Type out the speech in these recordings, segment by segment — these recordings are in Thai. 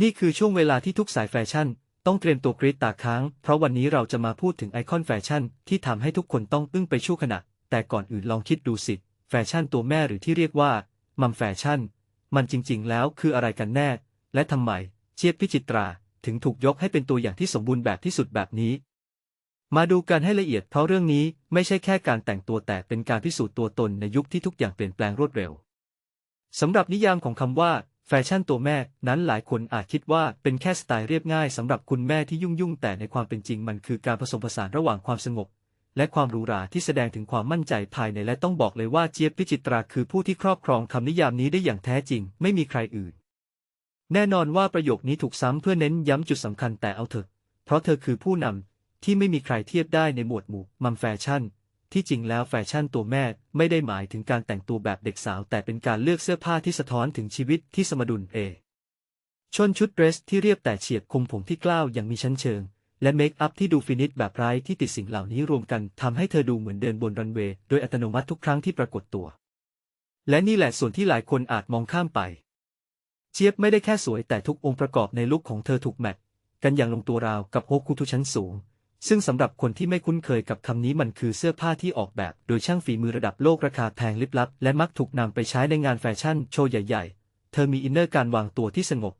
นี่คือช่วงเวลาที่ทุกสายแฟชั่น ต้องเตรียมตัวกรีดตาค้าง เพราะวันนี้เราจะมาพูดถึงไอคอนแฟชั่นที่ทำให้ทุกคนต้องอึ้งไปชั่วขณะ แต่ก่อนอื่นลองคิดดูสิ แฟชั่นตัวแม่หรือที่เรียกว่า มัมแฟชั่น มันจริงๆ แล้วคืออะไรกันแน่ และทำไมเชียบพิจิตรา ถึงถูกยกให้เป็นตัวอย่างที่สมบูรณ์แบบที่สุดแบบนี้ มาดูกันให้ละเอียดเพราะเรื่องนี้ไม่ใช่แค่การแต่งตัวแต่เป็นการพิสูจน์ตัวตนในยุคที่ทุกอย่างเปลี่ยนแปลงรวดเร็วสำหรับนิยามของคำว่า แฟชั่นตัวแม่นั้นหลายคนอาจคิดว่าเป็นแค่สไตล์เรียบง่ายสำหรับคุณแม่ที่ยุ่งยุ่งแต่ในความเป็นจริงมันคือการผสมผสานระหว่างความสงบ และความหรูหราที่แสดงถึงความมั่นใจภายในและต้องบอกเลยว่าเจี๊ยบพิจิตราคือผู้ที่ครอบครองคำนิยามนี้ได้อย่างแท้จริง ไม่มีใครอื่น แน่นอนว่าประโยคนี้ถูกซ้ำเพื่อเน้นย้ำจุดสำคัญแต่เอาเถอะ เพราะเธอคือผู้นำที่ไม่มีใครเทียบได้ในหมวดหมู่มัมแฟชั่น ที่จริงแล้วแฟชั่นตัวแม่ไม่ได้หมายถึงการแต่งตัวแบบเด็กสาว แต่เป็นการเลือกเสื้อผ้าที่สะท้อนถึงชีวิตที่สมดุลเอ ชนชุดเดรสที่เรียบแต่เฉียบคมผมที่กล้าวอย่างมีชั้นเชิง และเมคอัพที่ดูฟินิชแบบไร้ที่ติดสิ่งเหล่านี้รวมกันทำให้เธอดูเหมือนเดินบนรันเวย์โดยอัตโนมัติทุกครั้งที่ปรากฏตัว และนี่แหละส่วนที่หลายคนอาจมองข้ามไป เจี๊ยบไม่ได้แค่สวยแต่ทุกองค์ประกอบในลุคของเธอถูกแมทกันอย่างลงตัวราวกับโฮคุทุชั้นสูง ซึ่งสำหรับคนที่ไม่คุ้นเคยกับคำนี้มันคือเสื้อผ้าที่ออกแบบ โดยช่างฝีมือระดับโลกราคาแพงลิบลับ และมักถูกนำไปใช้ในงานแฟชั่นโชว์ใหญ่ๆ เธอมีอินเนอร์การวางตัวที่สงบ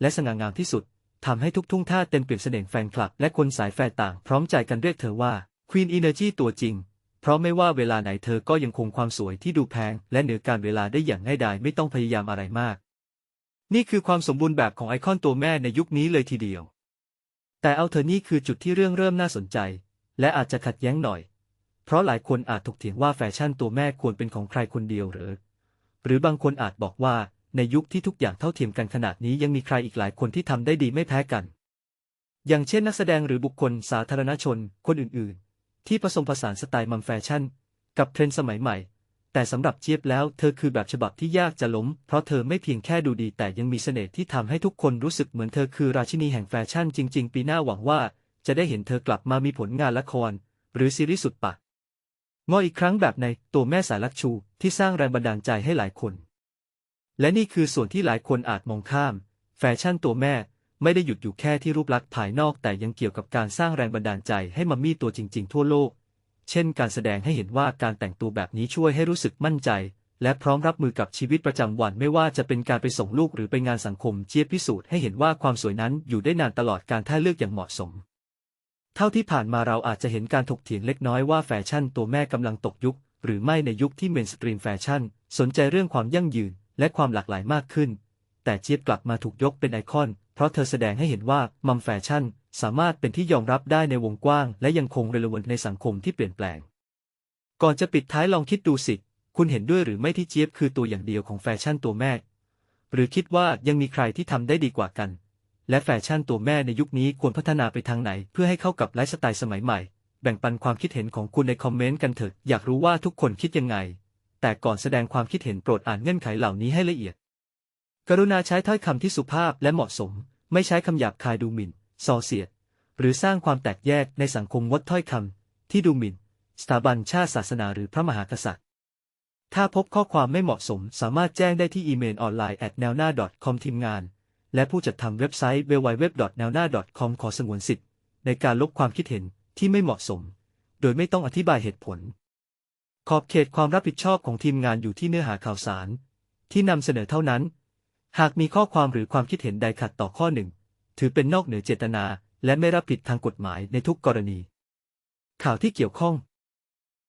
และสง่างามที่สุดทำให้ทุกทุ่งท่าเต็มเปี่ยมเสน่ห์แฟนคลับ และคนสายแฟร์ต่างพร้อมใจกันเรียกเธอว่า Queen Energy ตัวจริง เพราะไม่ว่าเวลาไหนเธอก็ยังคงความสวยที่ดูแพง และเหนือการเวลาได้อย่างง่ายดายไม่ต้องพยายามอะไรมาก นี่คือความสมบูรณ์แบบของไอคอนตัวแม่ในยุคนี้เลยทีเดียว แต่เอาเธอนี่คือจุดที่เรื่องเริ่มน่าสนใจ และอาจจะขัดแย้งหน่อย เพราะหลายคนอาจถกเถียงว่าแฟชั่นตัวแม่ควรเป็นของใครคนเดียวหรือ หรือบางคนอาจบอกว่าในยุคที่ทุกอย่างเท่าเทียมกันขนาดนี้ยังมีใครอีกหลายคนที่ทำได้ดีไม่แพ้กัน อย่างเช่นนักแสดงหรือบุคคลสาธารณชนคนอื่นๆ ที่ผสมผสานสไตล์มัมแฟชั่น กับเทรนด์สมัยใหม่ แต่สำหรับเจี๊ยบแล้วเธอคือแบบฉบับที่ยากจะล้ม เพราะเธอไม่เพียงแค่ดูดีแต่ยังมีเสน่ห์ที่ทำให้ทุกคนรู้สึกเหมือนเธอคือราชินีแห่งแฟชั่นจริง ๆ ปีหน้าหวังว่า จะได้เห็นเธอกลับมามีผลงานละคร หรือซีรีส์สุดปักงออีกครั้งแบบในตัวแม่สายลักชูที่สร้างแรงบันดาลใจให้หลายคน และนี่คือส่วนที่หลายคนอาจมองข้าม แฟชั่นตัวแม่ไม่ได้หยุดอยู่แค่ที่รูปลักษณ์ภายนอกแต่ยังเกี่ยวกับการสร้างแรงบันดาลใจให้มัมมี่ตัวจริง ๆ ทั่วโลก เช่นการแสดงให้เห็นว่าการแต่งตัวแบบนี้ช่วยให้รู้สึกมั่นใจ และพร้อมรับมือกับชีวิตประจำวันไม่ว่าจะเป็นการไปส่งลูกหรือไปงานสังคมเจี๊ยบพิสูจน์ให้เห็นว่าความสวยนั้นอยู่ได้นานตลอดการถ้าเลือกอย่างเหมาะสม เท่าที่ผ่านมาเราอาจจะเห็นการถกเถียงเล็กน้อยว่าแฟชั่นตัวแม่กำลังตกยุค หรือไม่ในยุคที่เมนสตรีมแฟชั่น สนใจเรื่องความยั่งยืน และความหลากหลายมากขึ้น แต่เจี๊ยบกลับมาถูกยกเป็นไอคอน เพราะเธอแสดงให้เห็นว่ามัมแฟชั่นสามารถเป็นที่ยอมรับได้ในวงกว้าง และยังคงเรลวันในสังคมที่เปลี่ยนแปลง ก่อนจะปิดท้ายลองคิดดูสิ คุณเห็นด้วยหรือไม่ที่เจี๊ยบคือตัวอย่างเดียวของแฟชั่นตัวแม่ หรือคิดว่ายังมีใครที่ทำได้ดีกว่ากัน และแฟชั่นตัวแม่ในยุคนี้ควรพัฒนาไปทางไหน เพื่อให้เข้ากับไลฟ์สไตล์สมัยใหม่ แบ่งปันความคิดเห็นของคุณในคอมเมนต์กันเถิดอยากรู้ว่าทุกคนคิดยังไง แต่ก่อนแสดงความคิดเห็นโปรดอ่านเงื่อนไขเหล่านี้ให้ละเอียด กรุณาใช้ถ้อยคำที่สุภาพและเหมาะสม ไม่ใช้คำหยาบคายดูหมิ่นส่อเสียด หรือสร้างความแตกแยกในสังคมวัดถ้อยคำที่ดูหมิ่น สถาบันชาติศาสนาหรือพระมหากษัตริย์ ถ้าพบข้อความไม่เหมาะสมสามารถแจ้งได้ที่อีเมลออนไลน์ at n e l n a com ทีมงาน และผู้จัดทำเว็บไซต์ www.nelna.com ขอสงวนสิทธิ์ ในการลบความคิดเห็นที่ไม่เหมาะสม โดยไม่ต้องอธิบายเหตุผล ขอบเขตความรับผิดชอบของทีมงานอยู่ที่เนื้อหาข่าวสาร ที่นำเสนอเท่านั้น หากมีข้อความหรือความคิดเห็นใดขัดต่อข้อหนึ่ง ถือเป็นนอกเหนือเจตนา และไม่รับผิดทางกฎหมายในทุกกรณี ข่าวที่เกี่ยวข้อง